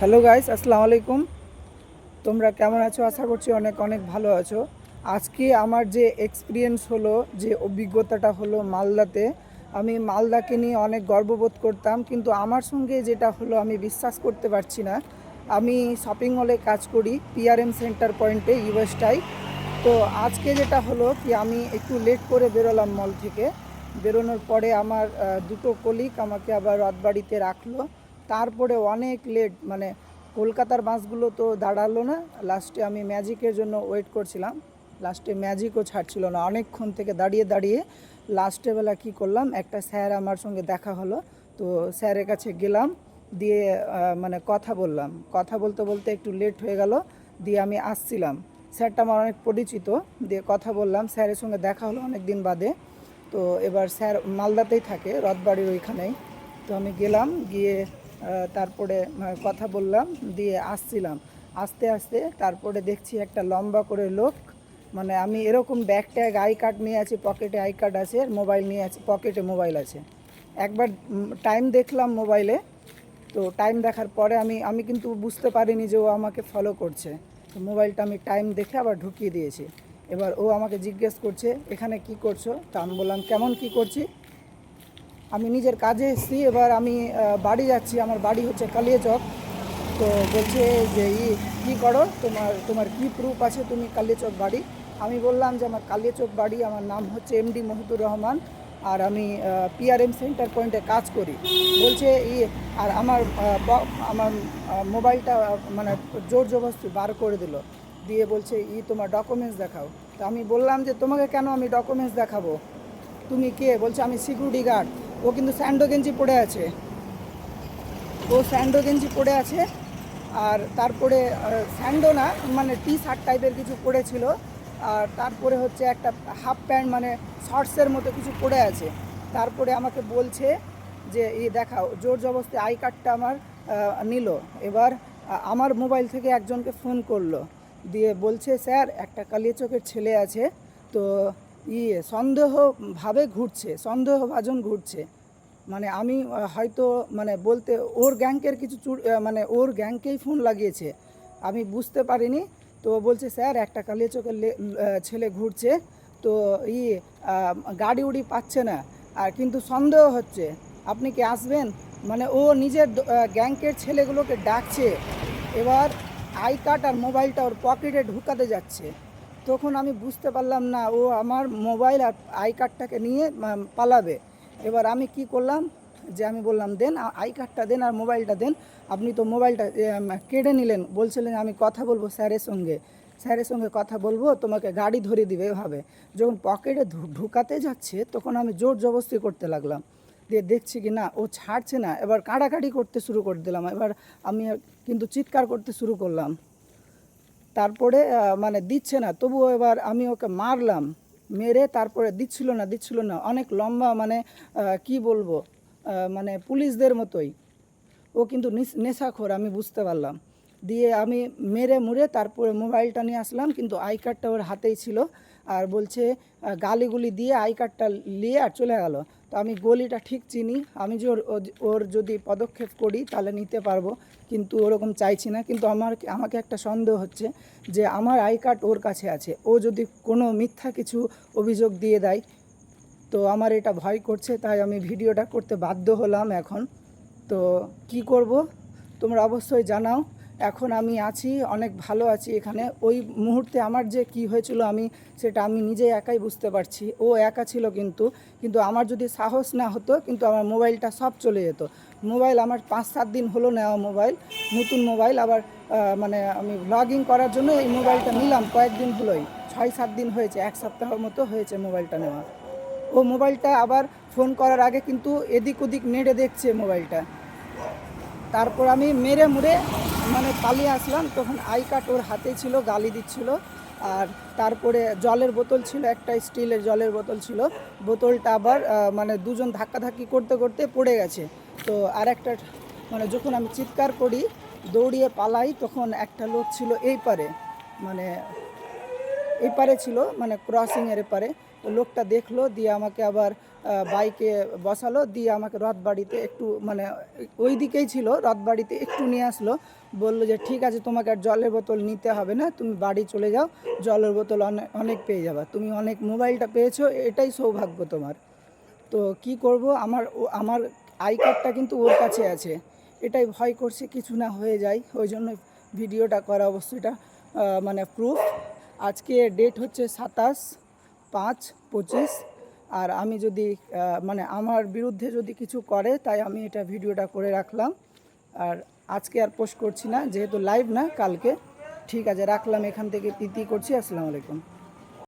Hello guys আসসালামু আলাইকুম। তোমরা কেমন আছো? আশা করছি অনেক অনেক ভালো আছো। আজকে আমার যে এক্সপিরিয়েন্স হলো, যে অভিজ্ঞতাটা হলো মালদাতে, আমি মালদাকে নিয়ে অনেক গর্ববোধ করতাম, কিন্তু আমার সঙ্গে যেটা হলো, আমি বিশ্বাস করতে পারছি না। আমি শপিং মলে কাজ করি পিআরএম সেন্টার পয়েন্টে ইউএসটাই তো আজকে যেটা হলো কি, আমি একটু লেট করে বেরোলাম মল থেকে। বেরোনোর পরে আমার দুটো কলিগ আমাকে আবার রাতবাড়িতে রাখল। তারপরে অনেক লেট মানে কলকাতার বাসগুলো তো দাঁড়াল না। লাস্টে আমি ম্যাজিকের জন্য ওয়েট করছিলাম। লাস্টে ম্যাজিকও ছাড়ছিল না। অনেকক্ষণ থেকে দাঁড়িয়ে দাঁড়িয়ে লাস্টে বেলা কী করলাম, একটা স্যার আমার সঙ্গে দেখা হলো। তো স্যারের কাছে গেলাম, দিয়ে মানে কথা বললাম। কথা বলতে বলতে একটু লেট হয়ে গেল, দিয়ে আমি আসছিলাম। স্যারটা আমার অনেক পরিচিত, দিয়ে কথা বললাম। স্যারের সঙ্গে দেখা হলো অনেক দিন বাদে। তো এবার স্যার মালদাতেই থাকে, রথবাড়ির ওইখানেই। তো আমি গেলাম, গিয়ে তারপরে কথা বললাম, দিয়ে আসছিলাম। আস্তে আস্তে তারপরে দেখছি একটা লম্বা করে লোক মানে আমি এরকম ব্যাগ ট্যাগ আই কার্ড নিয়ে আছি পকেটে আই কার্ড আছে মোবাইল নিয়ে আছে পকেটে মোবাইল আছে। একবার টাইম দেখলাম মোবাইলে তো টাইম দেখার পরে আমি আমি কিন্তু বুঝতে পারিনি যে ও আমাকে ফলো করছে। তো মোবাইলটা আমি টাইম দেখে আবার ঢুকিয়ে দিয়েছি। এবার ও আমাকে জিজ্ঞেস করছে, এখানে কি করছ? তা আমি বললাম, কেমন কি করছি? আমি নিজের কাজে এসেছি, এবার আমি বাড়ি যাচ্ছি, আমার বাড়ি হচ্ছে কালিয়াচক তো বলছে যে, ই, কী করো? তোমার তোমার কি প্রুফ আছে তুমি কালিয়াচক বাড়ি? আমি বললাম যে, আমার কালিয়াচক বাড়ি, আমার নাম হচ্ছে এমডি মহিদুর রহমান, আর আমি পিআরএম সেন্টার পয়েন্টে কাজ করি। বলছে, ই, আর আমার আমার মোবাইলটা মানে জোর জবরদস্তি বার করে দিল। দিয়ে বলছে, ই, তোমার ডকুমেন্টস দেখাও। তো আমি বললাম যে, তোমাকে কেন আমি ডকুমেন্টস দেখাবো? তুমি কে? বলছে, আমি সিকিউরিটি গার্ড। ও কিন্তু স্যান্ডো গেঞ্জি পড়ে আছে। ও স্যান্ডো গেঞ্জি পরে আছে। আর তারপরে স্যান্ডো না মানে টি শার্ট টাইপের কিছু পরেছিল। আর তারপরে হচ্ছে একটা হাফ প্যান্ট মানে শর্টসের মতো কিছু পরে আছে। তারপরে আমাকে বলছে যে এই দেখাও, জোর জবস্তি আই কার্ডটা আমার নিল। এবার আমার মোবাইল থেকে একজনকে ফোন করল। দিয়ে বলছে, স্যার, একটা কালিয়াচকের ছেলে আছে। তো ইয়ে সন্দেহভাবে ঘুরছে, সন্দেহভাজন ঘুরছে। মানে আমি হয়তো মানে বলতে ওর গ্যাংকের কিছু মানে ওর গ্যাংকেই ফোন লাগিয়েছে। আমি বুঝতে পারিনি। তো বলছে, স্যার, একটা কালিয়া চোখের ছেলে ঘুরছে। তো ই গাড়ি উড়ি পাচ্ছে না। আর কিন্তু সন্দেহ হচ্ছে। আপনি কি আসবেন? মানে ও নিজের গ্যাংকের ছেলেগুলোকে ডাকছে। এবার আই কার্ড আর মোবাইলটা ওর পকেটে ঢুকাতে যাচ্ছে। তখন আমি বুঝতে পারলাম না, ও আমার মোবাইল আর আই কার্ডটাকে নিয়ে পালাবে। এবার আমি কি করলাম যে আমি বললাম, দেন আই কার্ডটা দেন আর মোবাইলটা দেন। আপনি তো মোবাইলটা কেড়ে নিলেন। বলছিলেন আমি কথা বলব স্যারের সঙ্গে। স্যারের সঙ্গে কথা বলব, তোমাকে গাড়ি ধরে দিবে এভাবে। যখন পকেটে ঢুকাতে যাচ্ছে, তখন আমি জোর জবস্তি করতে লাগলাম। দিয়ে দেখছি কি না, ও ছাড়ছে না। এবার কাড়াকাড়ি করতে শুরু করে দিলাম। এবার আমি কিন্তু চিৎকার করতে শুরু করলাম। তারপরে মানে দিচ্ছে না। তবুও এবার আমি ওকে মারলাম, মেরে তারপরে দিচ্ছিল না দিচ্ছিল না। অনেক লম্বা মানে কি বলব মানে পুলিশদের মতোই। ও কিন্তু নেশাখোর, আমি বুঝতে পারলাম। দিয়ে আমি মেরে মুড়ে তারপরে মোবাইলটা নিয়ে আসলাম, কিন্তু আই কার্ডটা ওর হাতেই ছিল। আর বলছে গালিগুলি দিয়ে আই কার্ডটা নিয়ে আর চলে গেল। তো আমি গলিটা ঠিক চিনি। আমি যে ওর যদি পদক্ষেপ করি, তাহলে নিতে পারব। কিন্তু ওরকম চাইছি না। কিন্তু আমার আমাকে একটা সন্দেহ হচ্ছে যে আমার আই কার্ড ওর কাছে আছে। ও যদি কোনো মিথ্যা কিছু অভিযোগ দিয়ে দেয়, তো আমার এটা ভয় করছে। তাই আমি ভিডিওটা করতে বাধ্য হলাম এখন। তো কি করব? তোমরা অবশ্যই জানাও। এখন আমি আছি, অনেক ভালো আছি এখানে। ওই মুহূর্তে আমার যে কি হয়েছিল আমি, সেটা আমি নিজে একাই বুঝতে পারছি। ও একা ছিল কিন্তু কিন্তু আমার যদি সাহস না হতো, কিন্তু আমার মোবাইলটা সব চলে যেত। মোবাইল আমার পাঁচ, সাত দিন হলো নেওয়া মোবাইল, নতুন মোবাইল। আবার মানে আমি ব্লগিং করার জন্য এই মোবাইলটা নিলাম কয়েকদিন হলোই। ছয়, সাত দিন হয়েছে, এক সপ্তাহ মতো হয়েছে মোবাইলটা নেওয়া। ও মোবাইলটা আবার ফোন করার আগে কিন্তু এদিক ওদিক নেড়ে দেখছে মোবাইলটা। তারপর আমি মেরে মুড়ে মানে পালিয়ে আসলাম, তখন আই কার্ড ওর হাতে ছিল, গালি দিচ্ছিল। আর তারপরে জলের বোতল ছিল, একটা স্টিলের জলের বোতল ছিল। বোতলটা আবার মানে দুজন ধাক্কাধাক্কি করতে করতে পড়ে গেছে। তো আর একটা মানে যখন আমি চিৎকার করি, দৌড়িয়ে পালাই, তখন একটা লোক ছিল এই পারে মানে এই পারে ছিল মানে ক্রসিংয়ের এপারে। তো লোকটা দেখল, দিয়ে আমাকে আবার বাইকে বসালো, দিয়ে আমাকে রথবাড়িতে একটু মানে ওই দিকেই ছিল, রথবাড়িতে একটু নিয়ে আসলো। বলল যে, ঠিক আছে, তোমাকে আর জলের বোতল নিতে হবে না, তুমি বাড়ি চলে যাও, জলের বোতল অনেক অনেক পেয়ে যাবে। তুমি অনেক মোবাইলটা পেয়েছ, এটাই সৌভাগ্য তোমার। তো কি করব, আমার আমার আই কার্ডটা কিন্তু ওর কাছে আছে। এটাই ভয় করছে, কিছু না হয়ে যায়। ওই জন্য ভিডিওটা করা অবশ্যই এটা মানে প্রুফ আজকে ডেট হচ্ছে সাতাশ পাঁচ, পঁচিশ। আর আমি যদি মানে আমার বিরুদ্ধে যদি কিছু করে, তাই আমি এটা ভিডিওটা করে রাখলাম। আর আজকে আর পোস্ট করছি না, যেহেতু লাইভ না, কালকে। ঠিক আছে, রাখলাম এখান থেকে, প্রীতি করছি, আসসালামু আলাইকুম।